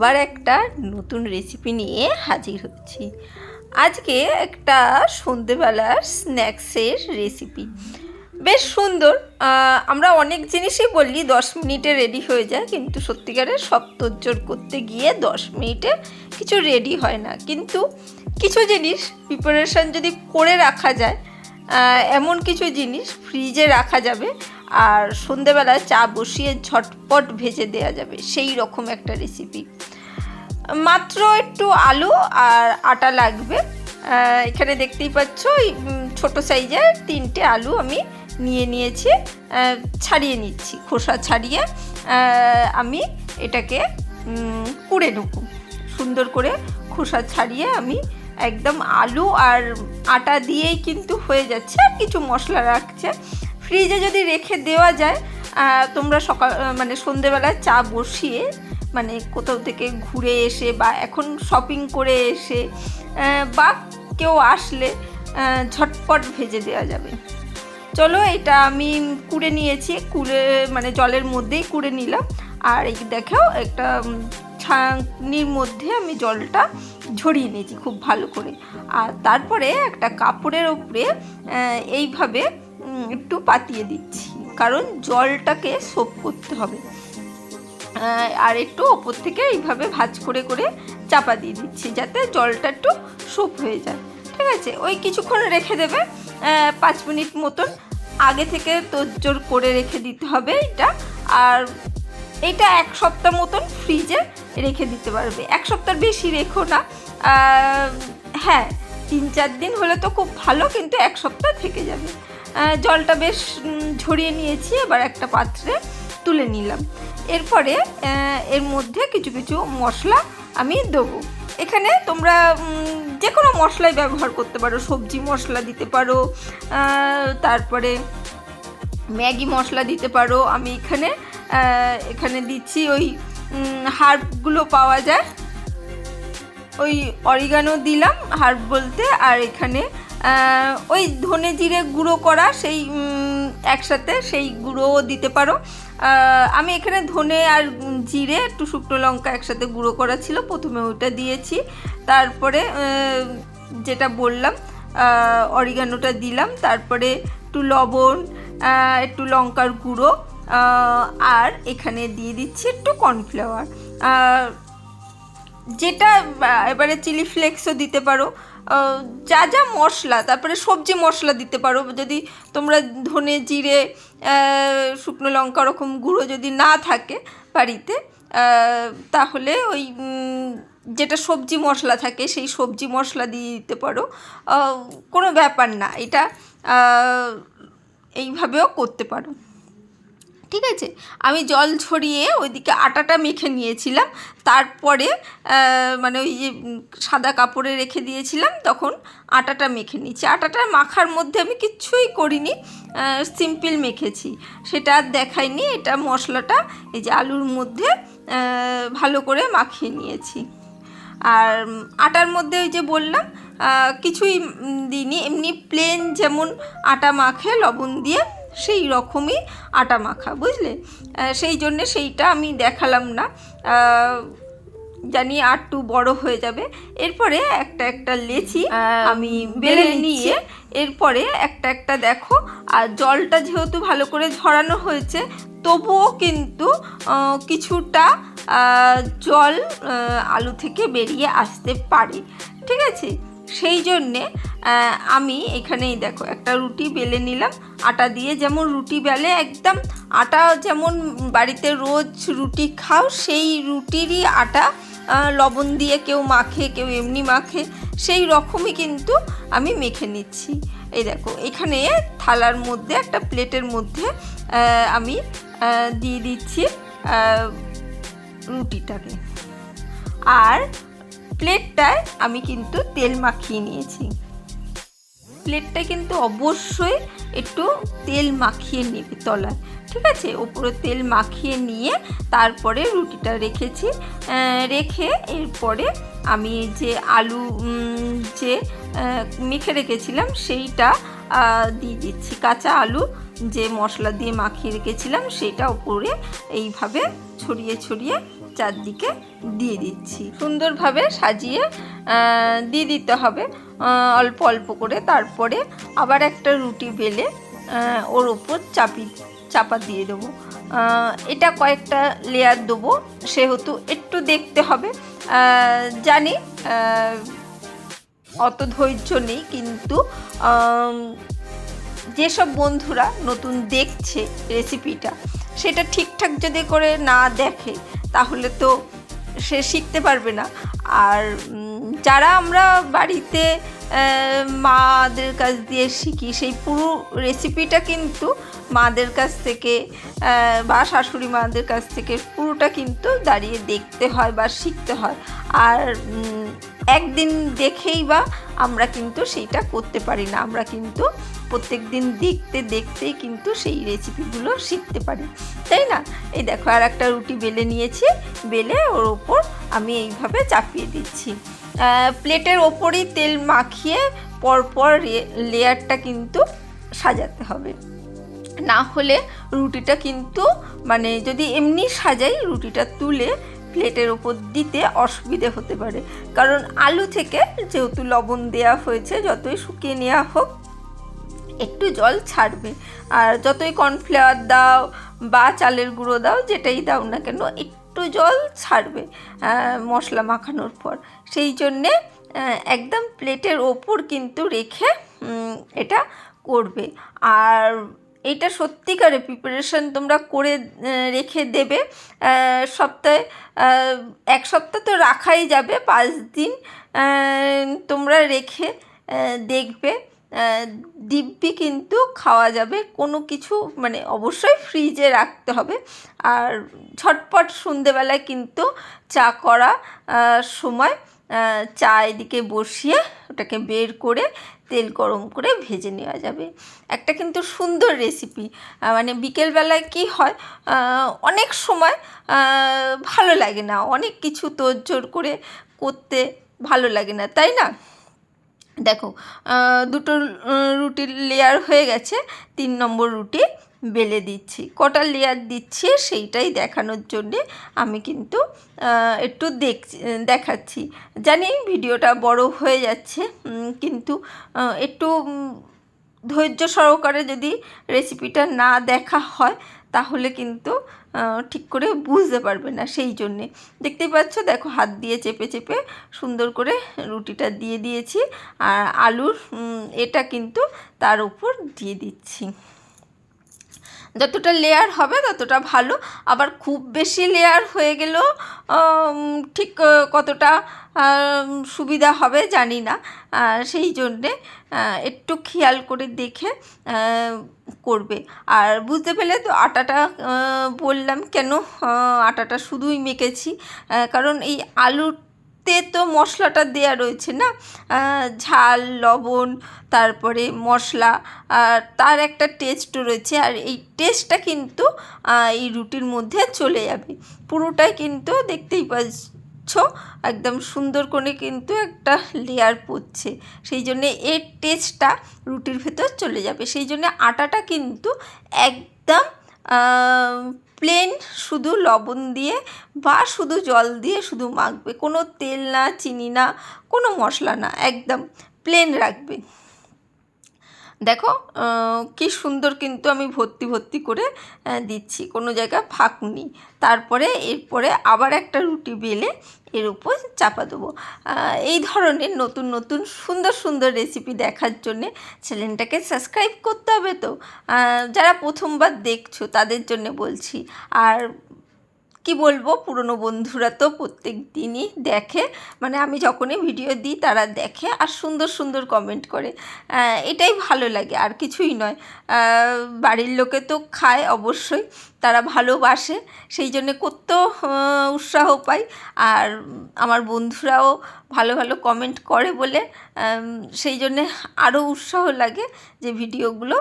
আবার একটা নতুন রেসিপি নিয়ে হাজির হচ্ছি। আজকে একটা সন্ধেবেলার স্ন্যাক্সের রেসিপি বেশ সুন্দর। আমরা অনেক জিনিসই বললি দশ মিনিটে রেডি হয়ে যায়, কিন্তু সত্যিকারের সব তোজ্জোর করতে গিয়ে দশ মিনিটে কিছু রেডি হয় না। কিন্তু কিছু জিনিস প্রিপারেশান যদি করে রাখা যায় এমন কিছু জিনিস ফ্রিজে রাখা যাবে আর সন্ধেবেলায় চা বসিয়ে ঝটপট ভেজে দেওয়া যাবে। সেই রকম একটা রেসিপি মাত্র একটু আলু আর আটা লাগবে। এখানে দেখতেই পাচ্ছ ছোট সাইজের তিনটে আলু আমি নিয়ে নিয়েছি। ছাড়িয়ে নিচ্ছি, খোসা ছাড়িয়ে। আমি এটাকে কুড়ে নেব। সুন্দর করে খোসা ছাড়িয়ে আমি একদম আলু আর আটা দিয়েই কিন্তু হয়ে যাচ্ছে আর কিছু মশলা রাখছে। ফ্রিজে যদি রেখে দেওয়া যায় তোমরা সকাল মানে সন্ধেবেলায় চা বসিয়ে মানে কোথাও থেকে ঘুরে এসে বা এখন শপিং করে এসে বা কেউ আসলে ঝটপট ভেজে দেওয়া যাবে। চলো এটা আমি কুড়ে নিয়েছি, কুড়ে মানে জলের মধ্যেই কুড়ে নিলাম। আর এই দেখো একটা ছাঁকনির মধ্যে আমি জলটা ঝরিয়ে নিয়েছি খুব ভালো করে। আর তারপরে একটা কাপড়ের ওপরে এইভাবে একটু পাতিয়ে দিচ্ছি। কারণ জলটাকে সোপ করতে হবে। আর একটু ওপর থেকে এইভাবে ভাজ করে করে চাপা দিয়ে দিচ্ছি, যাতে জলটা একটু সোপ হয়ে যায়। ঠিক আছে? ওই কিছুক্ষণ রেখে দেবে। পাঁচ মিনিট মতন আগে থেকে তোজোর করে রেখে দিতে হবে এটা আর এটা এক সপ্তাহ মতন ফ্রিজে রেখে দিতে পারবে। এক সপ্তাহ বেশি রেখো না। হ্যাঁ তিন চার দিন হলে তো খুব ভালো, কিন্তু এক সপ্তাহ থেকে যাবে। জলটা বেশ ঝরিয়ে নিয়েছি, এবার একটা পাত্রে তুলে নিলাম। এরপরে এর মধ্যে কিছু কিছু মশলা আমি দেবো। এখানে তোমরা যে কোনো মশলাই ব্যবহার করতে পারো। সবজি মশলা দিতে পারো তারপরে ম্যাগি মশলা দিতে পারো। আমি এখানে এখানে দিচ্ছি ওই হার্বগুলো পাওয়া যায়। ওই অরিগানো দিলাম হার্ব বলতে, আর এখানে ওই ধনে জিরে গুঁড়ো করা সেই একসাথে সেই গুঁড়োও দিতে পারো। আমি এখানে ধনে আর জিরে একটু শুকনো লঙ্কা একসাথে গুঁড়ো করা ছিল, প্রথমে ওইটা দিয়েছি। তারপরে যেটা বললাম অরিগানোটা দিলাম। তারপরে একটু লবণ একটু লঙ্কার গুঁড়ো আর এখানে দিয়ে দিচ্ছি একটু কর্নফ্লাওয়ার যেটা এবারে চিলি ফ্লেক্সও দিতে পারো। যা যা মশলা, তারপরে সবজি মশলা দিতে পারো। যদি তোমরা ধনে, জিরে শুকনো লঙ্কা ওরকম গুঁড়ো যদি না থাকে বাড়িতে তাহলে ওই যেটা সবজি মশলা থাকে সেই সবজি মশলা দিয়ে দিতে পারো। কোনো ব্যাপার না, এটা এইভাবেও করতে পারো। ঠিক আছে? আমি জল ছড়িয়ে ওইদিকে আটাটা মেখে নিয়েছিলাম। তারপরে মানে ওই যে সাদা কাপড়ে রেখে দিয়েছিলাম, তখন আটাটা মেখে নিচ্ছি আটাটা মাখার মধ্যে আমি কিচ্ছুই করিনি সিম্পল মেখেছি। সেটা আর দেখাইনি, এটা মশলাটা এই যে আলুর মধ্যে ভালো করে মাখিয়ে নিয়েছি। আর আটার মধ্যে ওই যে বললাম কিছুই দিইনি। এমনি প্লেন যেমন আটা মাখে, লবণ দিয়ে সেই রকমই আটা মাখা বুঝলে? সেই জন্যে সেইটা আমি দেখালাম না। জানি আর একটু বড় হয়ে যাবে। এরপরে একটা একটা লেচি আমি বেলে নিয়ে এরপরে একটা একটা দেখো আর জলটা যেহেতু ভালো করে ঝরানো হয়েছে তবুও কিন্তু কিছুটা জল আলু থেকে বেরিয়ে আসতে পারে। ঠিক আছে? সেই জন্যে আমি এখানেই দেখো একটা রুটি বেলে নিলাম। আটা দিয়ে যেমন রুটি বেলে, একদম আটা যেমন বাড়িতে রোজ রুটি খাও, সেই রুটিরই আটা লবণ দিয়ে কেউ মাখে, কেউ এমনি মাখে, সেই রকমই কিন্তু আমি মেখে নিচ্ছি। এই দেখো, এখানে থালার মধ্যে, একটা প্লেটের মধ্যে আমি দিয়ে দিচ্ছি রুটিটাকে। আর প্লেটটায় আমি কিন্তু তেল মাখিয়ে নিয়েছি। প্লেটটা কিন্তু অবশ্যই একটু তেল মাখিয়ে নেবে তলায়, ঠিক আছে? ওপরে তেল মাখিয়ে নিয়ে তারপরে রুটিটা রেখেছি। রেখে এরপরে আমি যে আলু যে মেখে রেখেছিলাম সেইটা দিয়ে দিচ্ছি। কাঁচা আলু যে মশলা দিয়ে মাখিয়ে রেখেছিলাম সেটা ওপরে এইভাবে ছড়িয়ে ছড়িয়ে চারদিকে দিয়ে দিচ্ছি। সুন্দরভাবে সাজিয়ে দিয়ে দিতে হবে। অল্প অল্প করে। তারপরে আবার একটা রুটি বেলে ওর ওপর চাপি, চাপা দিয়ে দেবো। এটা কয়েকটা লেয়ার দেবো, সেহেতু একটু দেখতে হবে। জানি অত ধৈর্য নেই, কিন্তু যেসব বন্ধুরা নতুন দেখছে রেসিপিটা সেটা ঠিকঠাক যদি করে না দেখে তাহলে তো সে শিখতে পারবে না। আর যারা আমরা বাড়িতে মাদের কাছ দিয়ে শিখি, সেই পুরো রেসিপিটা কিন্তু মাদের কাছ থেকে বা শাশুড়ি মাদের কাছ থেকে পুরোটা কিন্তু দাঁড়িয়ে দেখতে হয় বা শিখতে হয়। আর একদিন দেখেই বা আমরা কিন্তু সেইটা করতে পারি না। আমরা কিন্তু প্রত্যেক দিন দেখতে দেখতেই কিন্তু সেই রেসিপিগুলো শিখতে পারি। তাই না? এই দেখো, আর একটা রুটি বেলে নিয়েছি। বেলে ওর ওপর আমি এইভাবে চাপিয়ে দিচ্ছি। প্লেটের ওপরই তেল মাখিয়ে পরপর লেয়ারটা কিন্তু সাজাতে হবে। না হলে রুটিটা কিন্তু মানে যদি এমনি সাজাই রুটিটা তুলে প্লেটের ওপর দিতে অসুবিধে হতে পারে। কারণ আলু থেকে যেহেতু লবণ দেওয়া হয়েছে, যতই শুকিয়ে নেওয়া হোক, একটু জল ছাড়বে। আর যতই কর্নফ্লাওয়ার দাও বা চালের গুঁড়ো দাও, যেটাই দাও না কেন, একটু জল ছাড়বে মশলা মাখানোর পর। সেই জন্যে একদম প্লেটের ওপর কিন্তু রেখে এটা করবে। আর এটা সত্যিকারে প্রিপারেশন তোমরা করে রেখে দেবে। সপ্তাহে এক সপ্তাহ তো রাখাই যাবে, পাঁচ দিন তোমরা রেখে দেখবে। দিব্যি কিন্তু খাওয়া যাবে। কোনো কিছু মানে অবশ্যই ফ্রিজে রাখতে হবে। আর ঝটপট সন্ধেবেলায় কিন্তু চা করা সময়। চা এদিকে বসিয়ে ওটাকে বের করে তেল গরম করে ভেজে নেওয়া যাবে। একটা কিন্তু সুন্দর রেসিপি মানে বিকেলবেলায় কি হয় অনেক সময় ভালো লাগে না। অনেক কিছু তোড়জোড় করে করতে ভালো লাগে না, তাই না? দেখো দুটো রুটির লেয়ার হয়ে গেছে, তিন নম্বর রুটি। বেলে দিচ্ছি, কটা লেয়ার দিচ্ছি সেইটাই দেখানোর জন্যে আমি কিন্তু একটু দেখছি, দেখাচ্ছি। জানি ভিডিওটা বড় হয়ে যাচ্ছে কিন্তু একটু ধৈর্য সহকারে যদি রেসিপিটা না দেখা হয় তাহলে কিন্তু ঠিক করে বুঝতে পারবে না সেই জন্যে। দেখতেই পাচ্ছ, দেখো হাত দিয়ে চেপে চেপে সুন্দর করে রুটিটা দিয়ে দিয়েছি, আর আলুর এটা কিন্তু তার উপর দিয়ে দিচ্ছি। যতটা লেয়ার হবে ততটা ভালো। আবার খুব বেশি লেয়ার হয়ে গেলেও ঠিক কতটা সুবিধা হবে জানি না। সেই জন্যে একটু খেয়াল করে দেখে করবে। আর বুঝতে পেলে তো আটাটা বললাম কেন আটাটা শুধুই মেখেছি। কারণ এই আলুর তে তো মশলাটা দেয়া রয়েছে না? ঝাল, লবণ, তারপরে মশলা, আর তার একটা টেস্টও রয়েছে, আর এই টেস্টটা কিন্তু এই রুটির মধ্যে চলে যাবে। পুরোটাই কিন্তু দেখতেই পাচ্ছ, একদম সুন্দর করে কিন্তু একটা লেয়ার পড়ছে। সেই জন্যে এর টেস্টটা রুটির ভেতর চলে যাবে। সেই জন্য আটাটা কিন্তু একদম প্লেন শুধু লবণ দিয়ে বা শুধু জল দিয়ে শুধু মাখবে। কোনো তেল না, চিনি না, কোনো মশলা না, একদম প্লেন রাখবে। দেখো কি সুন্দর কিন্তু আমি ভর্তি ভর্তি করে দিচ্ছি। কোনো জায়গায় ফাঁক নেই। তারপরে, এরপরে আবার একটা রুটি বেলে এর উপর চাপা দেবো। এই ধরনের নতুন নতুন সুন্দর সুন্দর রেসিপি দেখার জন্যে চ্যানেলটাকে সাবস্ক্রাইব করতে হবে তো। যারা প্রথমবার দেখছ, তাদের জন্য বলছি। আর কি বলব, পুরনো বন্ধুরা তো প্রত্যেক দিনই দেখে। মানে আমি যখনই ভিডিও দিই, তারা দেখে আর সুন্দর সুন্দর কমেন্ট করে। এটাই ভালো লাগে, আর কিছুই নয়। বাড়ির লোকে তো খায় অবশ্যই। তারা ভালোবাসে, সেই জন্যে করতেও উৎসাহ পাই আর আমার বন্ধুরাও ভালো ভালো কমেন্ট করে বলে সেই জন্যে আরও উৎসাহ লাগে যে ভিডিওগুলো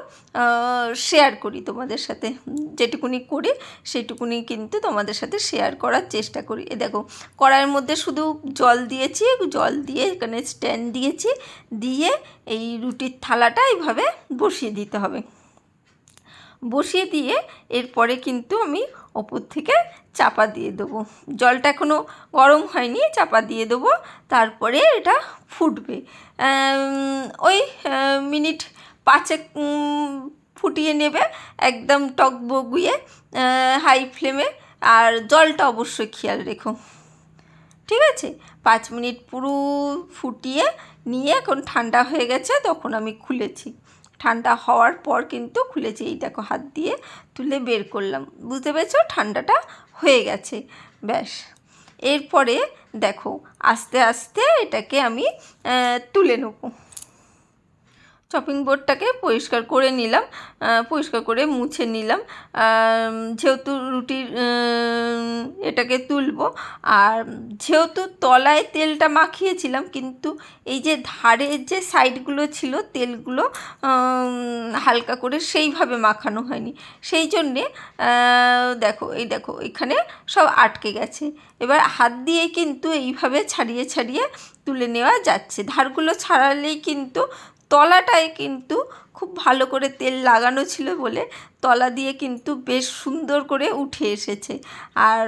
শেয়ার করি তোমাদের সাথে। যেটুকুনি করি, সেইটুকুনি কিন্তু তোমাদের সাথে শেয়ার করার চেষ্টা করি। এ দেখো, কড়াইয়ের মধ্যে শুধু জল দিয়েছি, জল দিয়ে এখানে স্ট্যান্ড দিয়েছি। দিয়ে এই রুটির থালাটা এইভাবে বসিয়ে দিতে হবে। বসিয়ে দিয়ে এরপরে কিন্তু আমি ওপর থেকে চাপা দিয়ে দেবো। জলটা এখনও গরম হয়নি, চাপা দিয়ে দেবো, তারপরে এটা ফুটবে। ওই মিনিট পাঁচেক ফুটিয়ে নেবে একদম টক বগুয়ে হাই ফ্লেমে আর জলটা অবশ্যই খেয়াল রেখো। ঠিক আছে? পাঁচ মিনিট পুরো ফুটিয়ে নিয়ে এখন ঠান্ডা হয়ে গেছে, তখন আমি খুলেছি। ঠান্ডা হওয়ার পর কিন্তু খুলেছি এই দেখো হাত দিয়ে তুলে বের করলাম। বুঝতে পেরেছ? ঠান্ডাটা হয়ে গেছে। ব্যাস। এরপরে দেখো, আস্তে আস্তে এটাকে আমি তুলে নেব। চপিং বোর্ডটাকে পরিষ্কার করে নিলাম পরিষ্কার করে মুছে নিলাম। যেহেতু রুটির এটাকে তুলবো, আর যেহেতু তলায় তেলটা মাখিয়েছিলাম, কিন্তু এই যে ধারের যে সাইডগুলো ছিল তেলগুলো হালকা করে সেইভাবে মাখানো হয়নি। সেই জন্যে দেখো, এই দেখো, এখানে সব আটকে গেছে। এবার হাত দিয়ে কিন্তু এইভাবে ছাড়িয়ে ছাড়িয়ে তুলে নেওয়া যাচ্ছে। ধারগুলো ছাড়ালেই কিন্তু তলাটায় কিন্তু খুব ভালো করে তেল লাগানো ছিল বলে তলা দিয়ে কিন্তু বেশ সুন্দর করে উঠে এসেছে। আর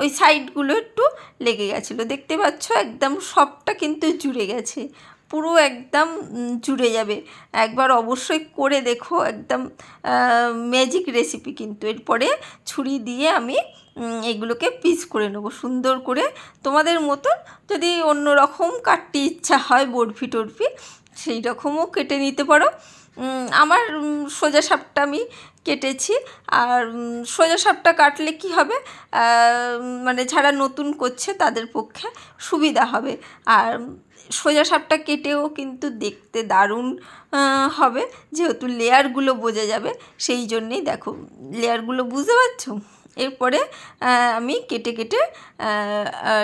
ওই সাইডগুলো একটু লেগে গেছিল। দেখতে পাচ্ছ একদম সবটা কিন্তু জুড়ে গেছে। পুরো একদম জুড়ে যাবে। একবার অবশ্যই করে দেখো একদম ম্যাজিক রেসিপি কিন্তু। এরপরে ছুরি দিয়ে আমি এগুলোকে পিস করে নেব। সুন্দর করে তোমাদের মতন যদি অন্য রকম কাটতে ইচ্ছা হয় বরফি টরফি সেই রকমও কেটে নিতে পারো। আমার সোজা সাপটা আমি কেটেছি। আর সোজা সাপটা কাটলে কি হবে? মানে যারা নতুন করছে তাদের পক্ষে সুবিধা হবে। আর সোজা সাপটা কেটেও কিন্তু দেখতে দারুণ হবে। যেহেতু লেয়ারগুলো বোঝা যাবে, সেই জন্যেই দেখো, লেয়ারগুলো বুঝতে পারছ? এরপরে আমি কেটে কেটে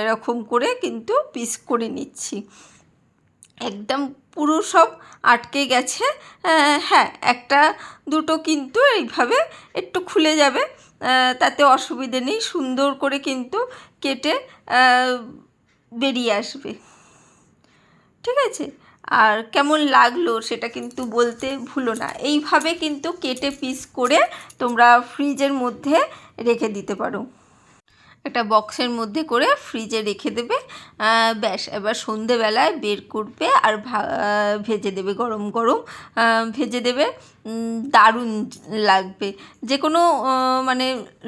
এরকম করে কিন্তু পিস করে নিচ্ছি। একদম পুরো সব আটকে গেছে। হ্যাঁ একটা দুটো কিন্তু এইভাবে একটু খুলে যাবে। তাতে অসুবিধে নেই, সুন্দর করে কিন্তু কেটে বেরিয়ে আসবে। ঠিক আছে? আর কেমন লাগল সেটা কিন্তু বলতে ভুলো না। এইভাবে কিন্তু কেটে পিস করে তোমরা ফ্রিজের মধ্যে রেখে দিতে পারো। একটা বক্সের মধ্যে করে ফ্রিজে রেখে দেবে। ব্যাস, এবার সন্ধেবেলায় বের করবে আর ভেজে দেবে, গরম গরম ভেজে দেবে। দারুণ লাগবে। যে কোনো মানে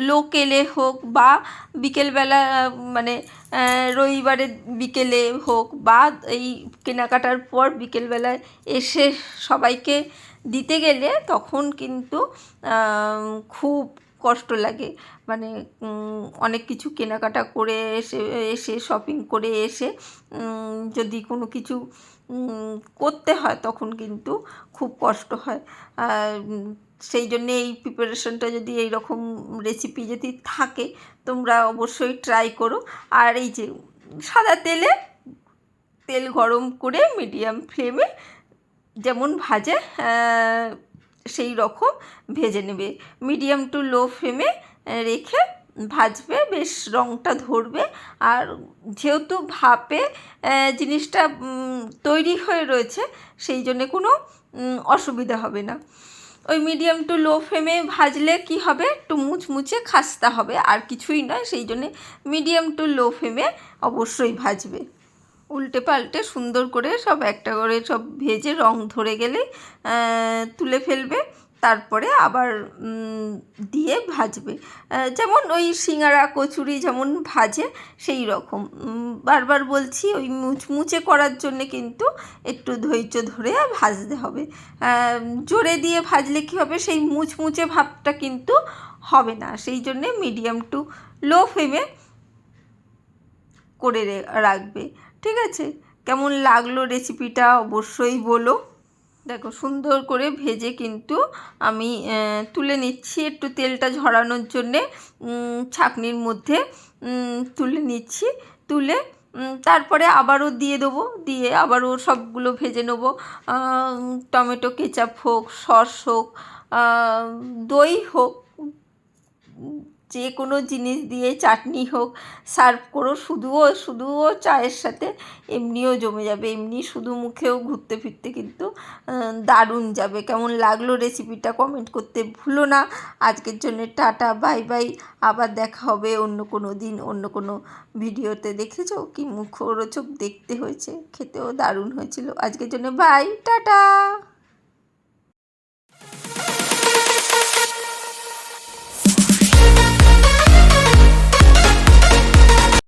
লোক এলে হোক বা বিকেলবেলা মানে রবিবারের বিকেলে হোক বা এই কেনাকাটার পর বিকেলবেলায় এসে সবাইকে দিতে গেলে তখন কিন্তু খুব কষ্ট লাগে। মানে অনেক কিছু কেনাকাটা করে এসে এসে শপিং করে এসে যদি কোনো কিছু করতে হয় তখন কিন্তু খুব কষ্ট হয়। সেই জন্যে এই প্রিপারেশনটা যদি এই রকম রেসিপি যদি থাকে, তোমরা অবশ্যই ট্রাই করো। আর এই যে, সাদা তেলে, তেল গরম করে মিডিয়াম ফ্লেমে যেমন ভাজে সেই রকম ভেজে নেবে। মিডিয়াম টু লো ফ্লেমে রেখে ভাজবে, বেশ রঙটা ধরবে। আর যেহেতু ভাপে জিনিসটা তৈরি হয়ে রয়েছে, সেই জন্যে কোনো অসুবিধা হবে না। ওই মিডিয়াম টু লো ফ্লেমে ভাজলে কি হবে? একটু মুচমুচে খাস্তা হবে, আর কিছুই নয়। সেই জন্যে মিডিয়াম টু লো ফ্লেমে অবশ্যই ভাজবে। উল্টে পাল্টে সুন্দর করে সব একটা করে সব ভেজে রং ধরে গেলে তুলে ফেলবে, তারপরে আবার দিয়ে ভাজবে। যেমন ওই সিঙ্গারা কচুরি যেমন ভাজে, সেই রকম। বারবার বলছি ওই মুচমুচে করার জন্যে কিন্তু একটু ধৈর্য ধরে ভাজতে হবে। জোরে দিয়ে ভাজলে কী হবে? সেই মুচমুচে ভাবটা কিন্তু হবে না। সেই জন্যে মিডিয়াম টু লো ফ্লেমে করে রাখবে। ঠিক আছে? কেমন লাগল রেসিপিটা অবশ্যই বলো। দেখো, সুন্দর করে ভেজে কিন্তু আমি তুলে নিচ্ছি একটু তেলটা ঝরানোর জন্যে। ছাঁকনির মধ্যে তুলে নিচ্ছি, তুলে তারপরে আবারও দিয়ে দেবো, দিয়ে আবারও সবগুলো ভেজে নেব। টমেটো, কেচাপ হোক সস হোক দই হোক যে কোনো জিনিস দিয়ে চাটনি হোক, সার্ভ করো। শুধুও শুধুও চায়ের সাথে এমনিও জমে যাবে। এমনি শুধু মুখেও ঘুরতে ফিরতে কিন্তু দারুণ যাবে। কেমন লাগল রেসিপিটা কমেন্ট করতে ভুলো না। আজকের জন্য টাটা বাই বাই আবার দেখা হবে অন্য কোনো দিন, অন্য কোনো ভিডিওতে। দেখেছ কি মুখরোচক দেখতে হয়েছে? খেতেও দারুণ হয়েছিল। আজকের জন্য বাই টাটা।